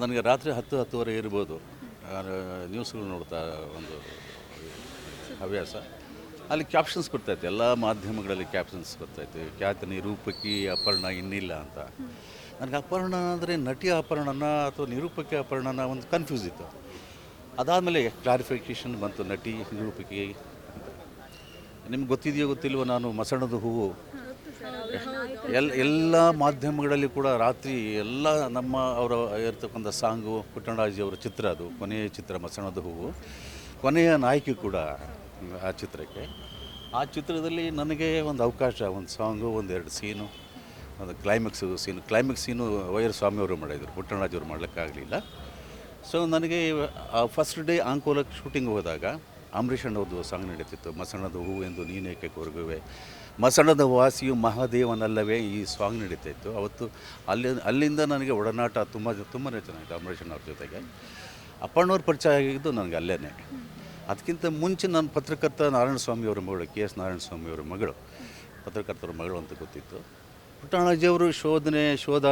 ನನಗೆ ರಾತ್ರಿ ಹತ್ತು ಹತ್ತುವರೆ ಇರ್ಬೋದು. ನ್ಯೂಸ್ಗಳು ನೋಡ್ತಾ ಒಂದು ಹವ್ಯಾಸ. ಅಲ್ಲಿ ಕ್ಯಾಪ್ಷನ್ಸ್ ಕೊಡ್ತಾಯಿತ್ತು ಎಲ್ಲ ಮಾಧ್ಯಮಗಳಲ್ಲಿ ಕ್ಯಾಪ್ಷನ್ಸ್ ಕೊಡ್ತಾಯಿತ್ತು ಖ್ಯಾತ ನಿರೂಪಕಿ ಅಪರ್ಣ ಇನ್ನಿಲ್ಲ ಅಂತ. ನನಗೆ ಅಪರ್ಣ ಅಂದರೆ ನಟಿ ಅಪರ್ಣನ ಅಥವಾ ನಿರೂಪಕಿ ಅಪರ್ಣನ ಒಂದು ಕನ್ಫ್ಯೂಸ್ ಇತ್ತು. ಅದಾದಮೇಲೆ ಕ್ಲಾರಿಫಿಕೇಷನ್ ಬಂತು. ನಟಿ ನಿರೂಪಕಿ ನಿಮ್ಗೆ ಗೊತ್ತಿದೆಯೋ ಗೊತ್ತಿಲ್ವೋ ನಾನು ಮಸಣದ ಹೂವು ಎಲ್ಲ ಎಲ್ಲ ಮಾಧ್ಯಮಗಳಲ್ಲಿ ಕೂಡ ರಾತ್ರಿ ಎಲ್ಲ ನಮ್ಮ ಅವರ ಇರ್ತಕ್ಕಂಥ ಸಾಂಗು ಪುಟ್ಟಣರಾಜಿ ಅವರ ಚಿತ್ರ ಅದು ಕೊನೆಯ ಚಿತ್ರ ಮಸಣದ ಹೂವು. ಕೊನೆಯ ನಾಯಕಿ ಕೂಡ ಆ ಚಿತ್ರಕ್ಕೆ. ಆ ಚಿತ್ರದಲ್ಲಿ ನನಗೆ ಒಂದು ಅವಕಾಶ ಒಂದು ಸಾಂಗು ಒಂದೆರಡು ಸೀನು ಒಂದು ಕ್ಲೈಮ್ಯಾಕ್ಸ್ ಸೀನು ಕ್ಲೈಮ್ಯಾಕ್ಸ್ ಸೀನು ವೈರ್ ಸ್ವಾಮಿಯವರು ಮಾಡಿದರು. ಪುಟ್ಟಣರಾಜಿಯವರು ಮಾಡಲಿಕ್ಕಾಗಲಿಲ್ಲ. ಸೊ ನನಗೆ ಫಸ್ಟ್ ಡೇ ಆಂಕೋಲಕ್ಕೆ ಶೂಟಿಂಗ್ ಹೋದಾಗ ಅಂಬರೀಷ್ ಅಣ್ಣವ್ರದ್ದು ಸಾಂಗ್ ನಡೀತಿತ್ತು, ಮಸಣದ ಹೂವು ಎಂದು ನೀನೇಕೆ ಕೊರಗುವೆ? ಮಸಣದ ವಾಸಿಯು ಮಹಾದೇವನಲ್ಲವೇ ಈ ಸಾಂಗ್ ನಡೀತಾ ಇತ್ತು ಅವತ್ತು ಅಲ್ಲಿ, ಅಲ್ಲಿಂದ ನನಗೆ ಒಡನಾಟ ತುಂಬ ತುಂಬಾ ಚೆನ್ನಾಗಿತ್ತು ಅಂಬರೀಷ್ ಅಣ್ಣವ್ರ ಜೊತೆಗೆ. ಅಪ್ಪಣ್ಣವ್ರ ಪರಿಚಯ ಆಗಿದ್ದು ನನಗೆ ಅಲ್ಲೇ ಅದಕ್ಕಿಂತ ಮುಂಚೆ ನನ್ನ ಪತ್ರಕರ್ತ ನಾರಾಯಣ ಸ್ವಾಮಿಯವರ ಮಗಳು, ಕೆ ಎಸ್ ನಾರಾಯಣ ಸ್ವಾಮಿಯವರ ಮಗಳು, ಪತ್ರಕರ್ತರ ಮಗಳು ಅಂತ ಗೊತ್ತಿತ್ತು. ಪುಟ್ಟಣ್ಣಾಜಿಯವರು ಶೋಧನೆ, ಶೋಧ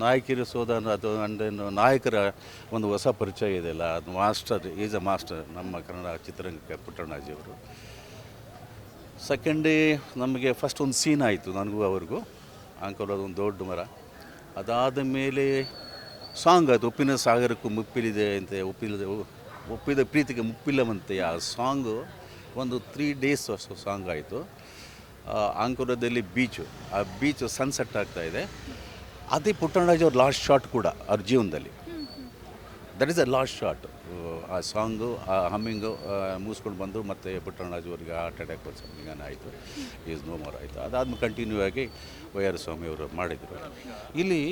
ನಾಯಕಿಯರು ಶೋಧ ಅದು ಅಂಡ್ ನಾಯಕರ ಒಂದು ಹೊಸ ಪರಿಚಯ ಇದೆಯಲ್ಲ ಅದು ಮಾಸ್ಟರ್, ಈಸ್ ಅ ಮಾಸ್ಟರ್ ನಮ್ಮ ಕನ್ನಡ ಚಿತ್ರರಂಗಕ್ಕೆ ಪುಟ್ಟಣಜಿಯವರು ಸೆಕೆಂಡ್ ಡೇ ನಮಗೆ ಫಸ್ಟ್ ಒಂದು ಸೀನ್ ಆಯಿತು ನನಗೂ ಅವ್ರಿಗೂ ಅಂಕಲ್ ಅದೊಂದು ದೊಡ್ಡ ಮರ. ಅದಾದ ಮೇಲೆ ಸಾಂಗ್ ಅದು, ಉಪ್ಪಿನ ಸಾಗರಕ್ಕೂ ಮುಪ್ಪಿಲಿದೆ ಅಂತ ಒಪ್ಪಿಲ್ಲದೆ ಒಪ್ಪಿದ ಪ್ರೀತಿಗೆ ಮುಪ್ಪಿಲ್ಲವಂತೆ ಆ ಸಾಂಗು ಒಂದು ತ್ರೀ ಡೇಸ್ ಸಾಂಗ್ ಆಯಿತು. ಆಂಕುರದಲ್ಲಿ ಬೀಚು ಆ ಬೀಚು ಸನ್ಸೆಟ್ ಆಗ್ತಾ ಇದೆ. ಅದೇ ಪುಟ್ಟಣರಾಜ್ ಅವ್ರ ಲಾಸ್ಟ್ ಶಾಟ್ ಕೂಡ, ಅವ್ರ ಜೀವನದಲ್ಲಿ. That is a last shot ಆ ಸಾಂಗು ಆ ಹಮ್ಮಿಂಗು ಮುಗಿಸ್ಕೊಂಡು ಬಂದು ಮತ್ತೆ ಪುಟ್ಟಣರಾಜ್ ಅವರಿಗೆ ಹಾರ್ಟ್ ಅಟ್ಯಾಕ್ ಸಂವಿಧಾನ ಆಯಿತು. ಈಸ್ ನೋ ಮೋರ್ ಆಯಿತು. ಅದಾದ್ಮೇಲೆ ಕಂಟಿನ್ಯೂ ಆಗಿ ವೈ ಆರ್ ಸ್ವಾಮಿ ಅವರು ಮಾಡಿದರು. ಇಲ್ಲಿ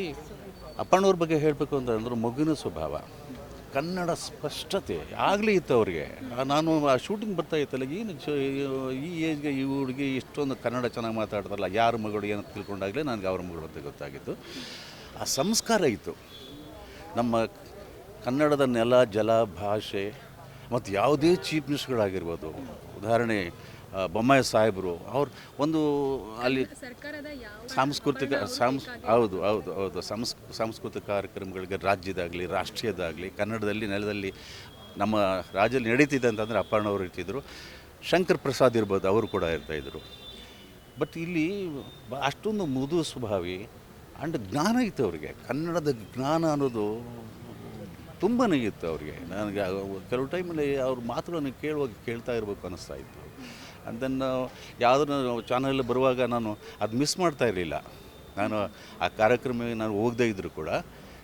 ಅಪ್ಪಣ್ಣವ್ರ ಬಗ್ಗೆ ಹೇಳಬೇಕು ಅಂತಂದ್ರೆ ಮಗುನ ಸ್ವಭಾವ. ಕನ್ನಡ ಸ್ಪಷ್ಟತೆ ಆಗಲಿ ಇತ್ತು ಅವ್ರಿಗೆ. ನಾನು ಆ ಶೂಟಿಂಗ್ ಬರ್ತಾ ಇತ್ತಲ್ಲ ಏನು ಈ ಏಜ್ಗೆ ಈ ಹುಡುಗಿ ಇಷ್ಟೊಂದು ಕನ್ನಡ ಚೆನ್ನಾಗಿ ಮಾತಾಡ್ತಾರಲ್ಲ, ಯಾರ ಮಗಳು ಏನು ತಿಳ್ಕೊಂಡಾಗಲೇ ನನಗೆ ಅವ್ರ ಮಗಳು ಅಂತ ಗೊತ್ತಾಗಿತ್ತು. ಆ ಸಂಸ್ಕಾರ ಇತ್ತು. ನಮ್ಮ ಕನ್ನಡದ ನೆಲ, ಜಲ, ಭಾಷೆ, ಮತ್ತು ಯಾವುದೇ ಚೀಪ್ನೆಸ್ಗಳಾಗಿರ್ಬೋದು ಉದಾಹರಣೆ ಬೊಮ್ಮಾಯಿ ಸಾಹೇಬರು ಅವ್ರು ಒಂದು ಅಲ್ಲಿ ಸಾಂಸ್ಕೃತಿಕ ಸಾಂಸ್ ಹೌದು ಹೌದು ಹೌದು. ಸಂಸ್ ಸಾಂಸ್ಕೃತಿಕ ಕಾರ್ಯಕ್ರಮಗಳಿಗೆ ರಾಜ್ಯದಾಗಲಿ ರಾಷ್ಟ್ರೀಯದಾಗಲಿ ಕನ್ನಡದಲ್ಲಿ ನೆಲದಲ್ಲಿ ನಮ್ಮ ರಾಜ್ಯದಲ್ಲಿ ನಡೀತಿದೆ ಅಂತಂದರೆ ಅಪ್ಪಣ್ಣವರು ಇರ್ತಿದ್ರು ಶಂಕರ್ ಪ್ರಸಾದ್ ಇರ್ಬೋದು ಅವರು ಕೂಡ ಇರ್ತಾಯಿದ್ರು ಬಟ್ ಇಲ್ಲಿ ಅಷ್ಟೊಂದು ಮೃದು ಸ್ವಭಾವಿ ಆ್ಯಂಡ್ ಜ್ಞಾನ ಇತ್ತು ಅವರಿಗೆ. ಕನ್ನಡದ ಜ್ಞಾನ ಅನ್ನೋದು ತುಂಬಾ ಇತ್ತು ಅವರಿಗೆ. ನನಗೆ ಕೆಲವು ಟೈಮಲ್ಲಿ ಅವ್ರ ಮಾತುಗಳನ್ನು ಕೇಳುವಾಗ ಕೇಳ್ತಾ ಇರಬೇಕು ಅನ್ನಿಸ್ತಾ ಇತ್ತು. ದೆನ್ ಯಾವುದನ್ನು ಚಾನಲ್ ಬರುವಾಗ ನಾನು ಅದು ಮಿಸ್ ಮಾಡ್ತಾ ಇರಲಿಲ್ಲ. ನಾನು ಆ ಕಾರ್ಯಕ್ರಮ ನಾನು ಹೋಗದೇ ಇದ್ದರೂ ಕೂಡ,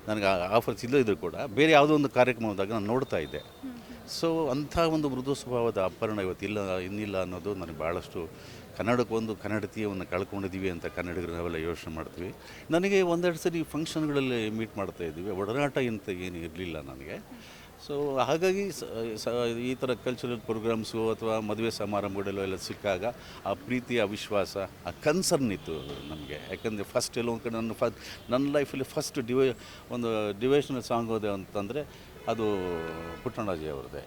ನನಗೆ ಆಫರ್ಸ್ ಇಲ್ಲದೇ ಇದ್ದರೂ ಕೂಡ ಬೇರೆ ಯಾವುದೋ ಒಂದು ಕಾರ್ಯಕ್ರಮ ಹೋದಾಗ ನಾನು ನೋಡ್ತಾ ಇದ್ದೆ. ಸೊ ಅಂಥ ಒಂದು ಮೃದು ಸ್ವಭಾವದ ಅಪ್ಪರಣ ಇವತ್ತಿಲ್ಲ, ಇನ್ನಿಲ್ಲ ಅನ್ನೋದು ನನಗೆ ಭಾಳಷ್ಟು ಕನ್ನಡಕ್ಕೊಂದು ಕನ್ನಡತೀಯವನ್ನು ಕಳ್ಕೊಂಡಿದ್ದೀವಿ ಅಂತ ಕನ್ನಡಿಗರು ನಾವೆಲ್ಲ ಯೋಚನೆ ಮಾಡ್ತೀವಿ. ನನಗೆ ಒಂದೆರಡು ಸರಿ ಫಂಕ್ಷನ್ಗಳಲ್ಲಿ ಮೀಟ್ ಮಾಡ್ತಾ ಇದ್ದೀವಿ. ಒಡನಾಟ ಇಂಥ ಏನು ಇರಲಿಲ್ಲ ನನಗೆ. ಸೊ ಹಾಗಾಗಿ ಈ ಥರ ಕಲ್ಚರಲ್ ಪ್ರೋಗ್ರಾಮ್ಸು ಅಥವಾ ಮದುವೆ ಸಮಾರಂಭಗಳಲ್ಲೂ ಎಲ್ಲ ಸಿಕ್ಕಾಗ ಆ ಪ್ರೀತಿ, ಆ ವಿಶ್ವಾಸ, ಆ ಕನ್ಸರ್ನ್ ಇತ್ತು ನಮಗೆ. ಯಾಕಂದರೆ ಫಸ್ಟ್ ಎಲ್ಲೋ ಒಂದು ನನ್ನ ಫಸ್ಟ್ ನನ್ನ ಲೈಫಲ್ಲಿ ಫಸ್ಟ್ ಡಿವೈ ಒಂದು ಡಿವೇಷನಲ್ ಸಾಂಗ್ ಹೋದೆ ಅಂತಂದರೆ ಅದು ಪುಟ್ಟಣ್ಣಾಜಿ ಅವ್ರದ್ದೇ.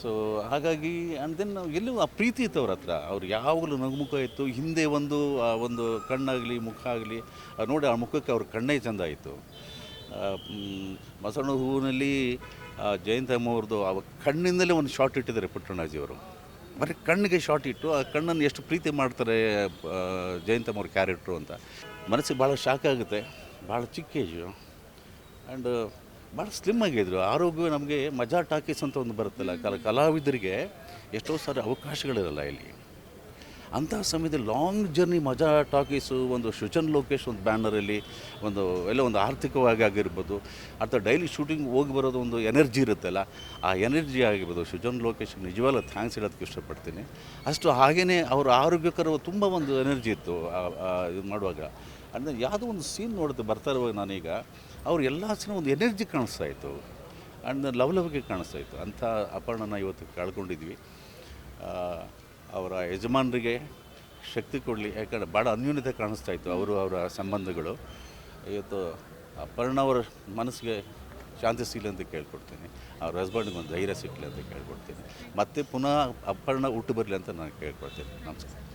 ಸೊ ಹಾಗಾಗಿ ಆ್ಯಂಡ್ ದೆನ್ ಎಲ್ಲೂ ಆ ಪ್ರೀತಿ ಇತ್ತು ಅವ್ರ ಹತ್ರ, ಅವ್ರು ಯಾವಾಗಲೂ ನಗುಮುಖ ಇತ್ತು, ಹಿಂದೆ ಒಂದು, ಆ ಒಂದು ಕಣ್ಣಾಗಲಿ, ಮುಖ ಆಗಲಿ ನೋಡಿ ಆ ಮುಖಕ್ಕೆ ಅವ್ರ ಕಣ್ಣೇ ಚೆಂದ ಇತ್ತು ಮಸಣ ಹೂವಿನಲ್ಲಿ ಜಯಂತಮ್ಮ ಅವ್ರದ್ದು ಆ ಕಣ್ಣಿಂದಲೇ ಒಂದು ಶಾಟ್ ಇಟ್ಟಿದ್ದಾರೆ ಪುಟ್ಟಣ್ಣಾಜಿಯವರು ಬರೀ ಕಣ್ಣಿಗೆ ಶಾರ್ಟ್ ಇಟ್ಟು ಆ ಕಣ್ಣನ್ನು ಎಷ್ಟು ಪ್ರೀತಿ ಮಾಡ್ತಾರೆ ಜಯಂತ ಜಯಂತಮ್ಮ ಅವ್ರ ಕ್ಯಾರೆಕ್ಟ್ರು ಅಂತ. ಮನಸ್ಸಿಗೆ ಭಾಳ ಶಾಕ್ ಆಗುತ್ತೆ, ಭಾಳ ಚಿಕ್ಕ ಏಜು ಆ್ಯಂಡ್ ಭಾಳ ಸ್ಲಿಮ್ ಆಗಿದ್ರು. ಆರೋಗ್ಯ ನಮಗೆ ಮಜಾ ಟಾಕೀಸ್ ಅಂತ ಒಂದು ಬರುತ್ತಲ್ಲ, ಕಲ, ಕಲಾವಿದರಿಗೆ ಎಷ್ಟೋ ಸಾರಿ ಅವಕಾಶಗಳಿರಲ್ಲ ಇಲ್ಲಿ. ಅಂತಹ ಸಮಯದಲ್ಲಿ ಲಾಂಗ್ ಜರ್ನಿ ಮಜಾ ಟಾಕೀಸು, ಒಂದು ಶುಚನ್ ಲೋಕೇಶ್ ಒಂದು ಬ್ಯಾನರಲ್ಲಿ ಒಂದು, ಎಲ್ಲ ಒಂದು ಆರ್ಥಿಕವಾಗಿ ಆಗಿರ್ಬೋದು, ಅಥವಾ ಡೈಲಿ ಶೂಟಿಂಗ್ ಹೋಗಿ ಬರೋದು ಒಂದು ಎನರ್ಜಿ ಇರುತ್ತಲ್ಲ, ಆ ಎನರ್ಜಿ ಆಗಿರ್ಬೋದು, ಶುಚನ್ ಲೋಕೇಶ್ ನಿಜವಾಗ್ಲೂ ಥ್ಯಾಂಕ್ಸ್ ಹೇಳೋದಕ್ಕೆ ಇಷ್ಟಪಡ್ತೀನಿ. ಅಷ್ಟು ಹಾಗೆಯೇ ಅವ್ರ ಆರೋಗ್ಯಕರ ತುಂಬ ಒಂದು ಎನರ್ಜಿ ಇತ್ತು ಇದು ಮಾಡುವಾಗ. ಅಂದರೆ ಯಾವುದೋ ಒಂದು ಸೀನ್ ನೋಡುತ್ತೆ ಬರ್ತಾ ಇರುವಾಗ ನಾನೀಗ, ಅವ್ರು ಎಲ್ಲ ಸೀನ್ ಒಂದು ಎನರ್ಜಿ ಕಾಣಿಸ್ತಾ ಇತ್ತು. ಲವ್ ಲವ್ಗೆ ಕಾಣಿಸ್ತಾ ಇತ್ತು. ಅಂಥ ಅಪರ್ಣನ ಇವತ್ತು ಕಳ್ಕೊಂಡಿದ್ವಿ. ಅವರ ಯಜಮಾನರಿಗೆ ಶಕ್ತಿ ಕೊಡಲಿ. ಯಾಕಂದರೆ ಭಾಳ ಅನ್ಯೂನ್ಯತೆ ಕಾಣಿಸ್ತಾ ಇತ್ತು ಅವರು, ಅವರ ಸಂಬಂಧಗಳು. ಇವತ್ತು ಅಪರ್ಣ ಅವರ ಮನಸ್ಸಿಗೆ ಶಾಂತಿ ಸಿಗಲಿ ಅಂತ ಕೇಳ್ಕೊಡ್ತೀನಿ. ಅವ್ರ ಹಸ್ಬೆಂಡ್ಗೆ ಒಂದು ಧೈರ್ಯ ಸಿಗಲಿ ಅಂತ ಕೇಳ್ಕೊಡ್ತೀನಿ. ಮತ್ತೆ ಪುನಃ ಅಪರ್ಣ ಹುಟ್ಟು ಬರಲಿ ಅಂತ ನಾನು ಕೇಳ್ಕೊಡ್ತೀನಿ. ನಮಸ್ಕಾರ.